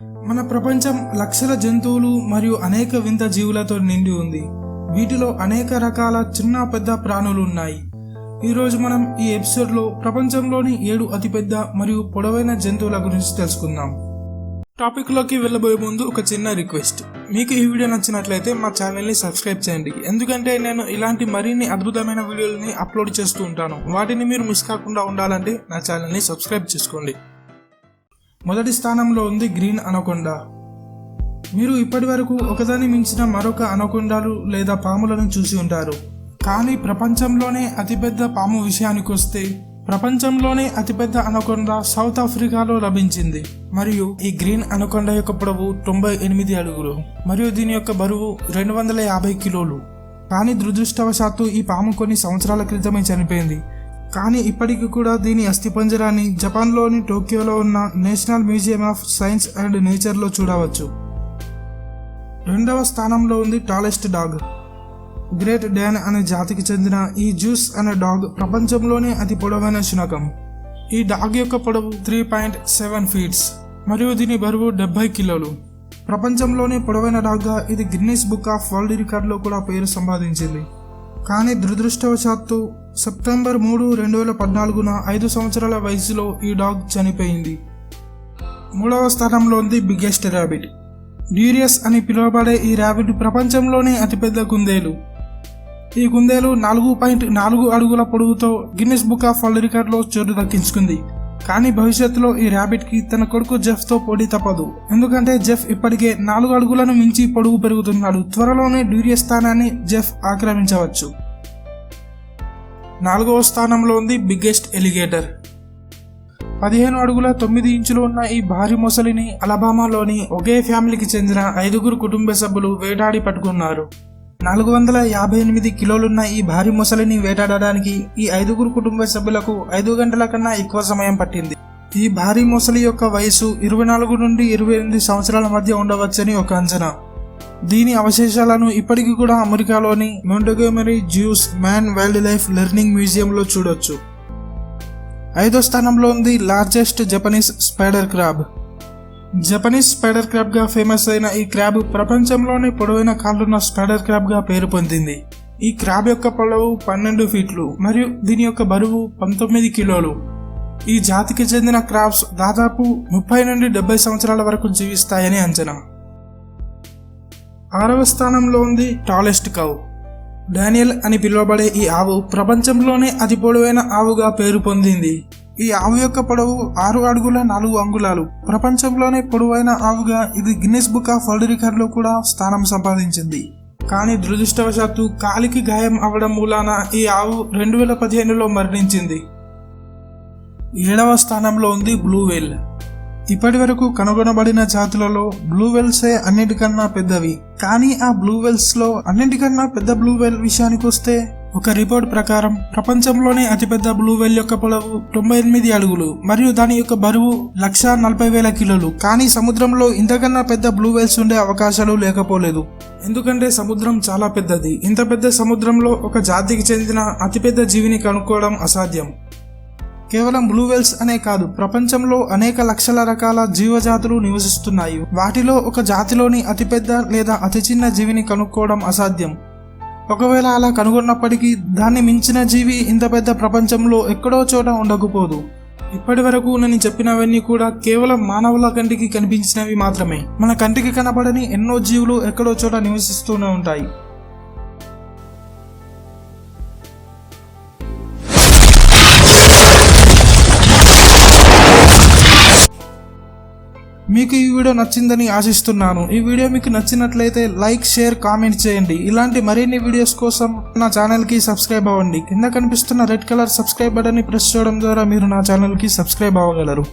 మన ప్రపంచం లక్షల జంతువులు మరియు అనేక వింత జీవులతో నిండి ఉంది. వీటిలో అనేక రకాల చిన్న పెద్ద ప్రాణులు ఉన్నాయి. ఈరోజు మనం ఈ ఎపిసోడ్లో ప్రపంచంలోని ఏడు అతిపెద్ద మరియు పొడవైన జంతువుల గురించి తెలుసుకుందాం. టాపిక్లోకి వెళ్ళబోయే ముందు ఒక చిన్న రిక్వెస్ట్. మీకు ఈ వీడియో నచ్చినట్లయితే మా ఛానల్ని సబ్స్క్రైబ్ చేయండి. ఎందుకంటే నేను ఇలాంటి మరిన్ని అద్భుతమైన వీడియోలని అప్లోడ్ చేస్తూ ఉంటాను. వాటిని మీరు మిస్ కాకుండా ఉండాలంటే నా ఛానల్ని సబ్స్క్రైబ్ చేసుకోండి. మొదటి స్థానంలో ఉంది గ్రీన్ అనకొండ. మీరు ఇప్పటి వరకు ఒకదాని మించిన మరొక అనకొండలు లేదా పాములను చూసి ఉంటారు. కానీ ప్రపంచంలోనే అతిపెద్ద పాము విషయానికి వస్తే ప్రపంచంలోనే అతిపెద్ద అనకొండ సౌత్ ఆఫ్రికాలో లభించింది. మరియు ఈ గ్రీన్ అనకొండ యొక్క పొడవు తొంభై ఎనిమిది అడుగులు మరియు దీని యొక్క బరువు రెండు వందల యాభై కిలోలు. కానీ దురదృష్టవశాత్తు ఈ పాము కొన్ని సంవత్సరాల క్రితమే చనిపోయింది. కానీ ఇప్పటికీ కూడా దీని అస్థిపంజరాన్ని జపాన్లోని టోక్యోలో ఉన్న national museum of science and నేచర్లో చూడవచ్చు. రెండవ స్థానంలో ఉంది టాలెస్ట్ డాగ్. గ్రేట్ డ్యాన్ అనే జాతికి చెందిన ఈ జ్యూస్ అనే డాగ్ ప్రపంచంలోనే అతి పొడవైన శునకం. ఈ డాగ్ యొక్క పొడవు త్రీ పాయింట్ సెవెన్ ఫీట్స్ మరియు దీని బరువు డెబ్బై కిలోలు. ప్రపంచంలోనే పొడవైన డాగ్గా ఇది గిన్నీస్ బుక్ ఆఫ్ వరల్డ్ రికార్డులో కూడా పేరు సంపాదించింది. కానీ దురదృష్టవశాత్తు సెప్టెంబర్ మూడు రెండు వేల పద్నాలుగున ఐదు సంవత్సరాల వయసులో ఈ డాగ్ చనిపోయింది. మూడవ స్థానంలో ఉంది బిగ్గెస్ట్ ర్యాబిట్. డ్యూరియస్ అని పిలువబడే ఈ ర్యాబిట్ ప్రపంచంలోనే అతిపెద్ద కుందేలు ఈ కుందేలు నాలుగు పాయింట్ నాలుగు అడుగుల పొడుగుతో గిన్నెస్ బుక్ ఆఫ్ వరల్డ్ రికార్డులో చోటు దక్కించుకుంది. కానీ భవిష్యత్తులో ఈ ర్యాబిట్కి తన కొడుకు జెఫ్తో పోటీ తప్పదు. ఎందుకంటే జెఫ్ ఇప్పటికే నాలుగు అడుగులను మించి పొడుగు పెరుగుతున్నాడు. త్వరలోనే డ్యూరియస్ స్థానాన్ని జెఫ్ ఆక్రమించవచ్చు. నాలుగవ స్థానంలో ఉంది బిగ్గెస్ట్ ఎలిగేటర్. పదిహేను అడుగుల తొమ్మిది ఇంచులు ఉన్న ఈ భారీ మొసలిని అలబామాలోని ఒకే ఫ్యామిలీకి చెందిన ఐదుగురు కుటుంబ సభ్యులు వేటాడి పట్టుకున్నారు. నాలుగు వందల యాభై ఎనిమిది కిలోలున్న ఈ భారీ మొసలిని వేటాడడానికి ఈ ఐదుగురు కుటుంబ సభ్యులకు ఐదు గంటల కన్నా ఎక్కువ సమయం పట్టింది. ఈ భారీ మొసలి యొక్క వయసు ఇరవై నాలుగు నుండి ఇరవై ఎనిమిది సంవత్సరాల మధ్య ఉండవచ్చని ఒక అంచనా. దీని అవశేషాలను ఇప్పటికీ కూడా అమెరికాలోని Montgomery zoo's Mann wildlife learning మ్యూజియంలో చూడొచ్చు. ఐదో స్థానంలో ఉంది largest Japanese spider crab. Japanese spider క్రాబ్గా famous అయిన ఈ క్రాబ్ ప్రపంచంలోనే పొడవైన కాళ్ళున్న స్పైడర్ క్రాబ్గా పేరు పొందింది. ఈ క్రాబ్ యొక్క పొడవు పన్నెండు ఫీట్లు మరియు దీని యొక్క బరువు పంతొమ్మిది కిలోలు. ఈ జాతికి చెందిన క్రాబ్స్ దాదాపు ముప్పై నుండి డెబ్బై సంవత్సరాల వరకు జీవిస్తాయని అంచనా. ఆరవ స్థానంలో ఉంది టాలెస్ట్ కౌ డానియల్ అని పిలువబడే ఈ ఆవు ప్రపంచంలోనే అతి పొడవైన ఆవుగా పేరు పొందింది. ఈ ఆవు యొక్క పొడవు ఆరు అడుగుల నాలుగు అంగుళాలు. ప్రపంచంలోనే పొడవైన ఆవుగా ఇది గిన్నెస్ బుక్ ఆఫ్ వరల్డ్ రికార్డులో కూడా స్థానం సంపాదించింది. కానీ దురదృష్టవశాత్తు కాలికి గాయం అవ్వడం మూలాన ఈ ఆవు రెండు వేల పదిహేనులో మరణించింది. ఏడవ స్థానంలో ఉంది బ్లూ వేల్. ఇప్పటి వరకు కనుగొనబడిన జాతులలో బ్లూ వెల్సే అన్నిటికన్నా పెద్దవి. కానీ ఆ బ్లూ వెల్స్లో అన్నిటికన్నా పెద్ద బ్లూ వెల్ విషయానికి వస్తే ఒక రిపోర్ట్ ప్రకారం ప్రపంచంలోనే అతిపెద్ద బ్లూ వెల్ యొక్క పొడవు తొంభై ఎనిమిది అడుగులు మరియు దాని యొక్క బరువు లక్ష నలభై వేల కిలోలు. కానీ సముద్రంలో ఇంతకన్నా పెద్ద బ్లూ వెల్స్ ఉండే అవకాశాలు లేకపోలేదు. ఎందుకంటే సముద్రం చాలా పెద్దది. ఇంత పెద్ద సముద్రంలో ఒక జాతికి చెందిన అతిపెద్ద జీవిని కనుక్కోవడం అసాధ్యం. కేవలం బ్లూ వెల్స్ అనే కాదు ప్రపంచంలో అనేక లక్షల రకాల జీవజాతులు నివసిస్తున్నాయి. వాటిలో ఒక జాతిలోని అతిపెద్ద లేదా అతి చిన్న జీవిని కనుక్కోవడం అసాధ్యం. ఒకవేళ అలా కనుగొన్నప్పటికీ దాన్ని మించిన జీవి ఇంత పెద్ద ప్రపంచంలో ఎక్కడో చోట ఉండకపోదు. ఇప్పటి వరకు నేను చెప్పినవన్నీ కూడా కేవలం మానవుల కంటికి కనిపించినవి మాత్రమే. మన కంటికి కనబడని ఎన్నో జీవులు ఎక్కడో చోట నివసిస్తూనే ఉంటాయి. మీకు ఈ వీడియో నచ్చిందని ఆశిస్తున్నాను. ఈ వీడియో మీకు నచ్చినట్లయితే లైక్ షేర్ కామెంట్ చేయండి. ఇలాంటి మరిన్ని వీడియోస్ కోసం నా ఛానల్కి సబ్స్క్రైబ్ అవ్వండి. కింద కనిపిస్తున్న రెడ్ కలర్ సబ్స్క్రైబ్ బటన్ని ప్రెస్ చేయడం ద్వారా మీరు నా ఛానల్కి సబ్స్క్రైబ్ అవ్వగలరు.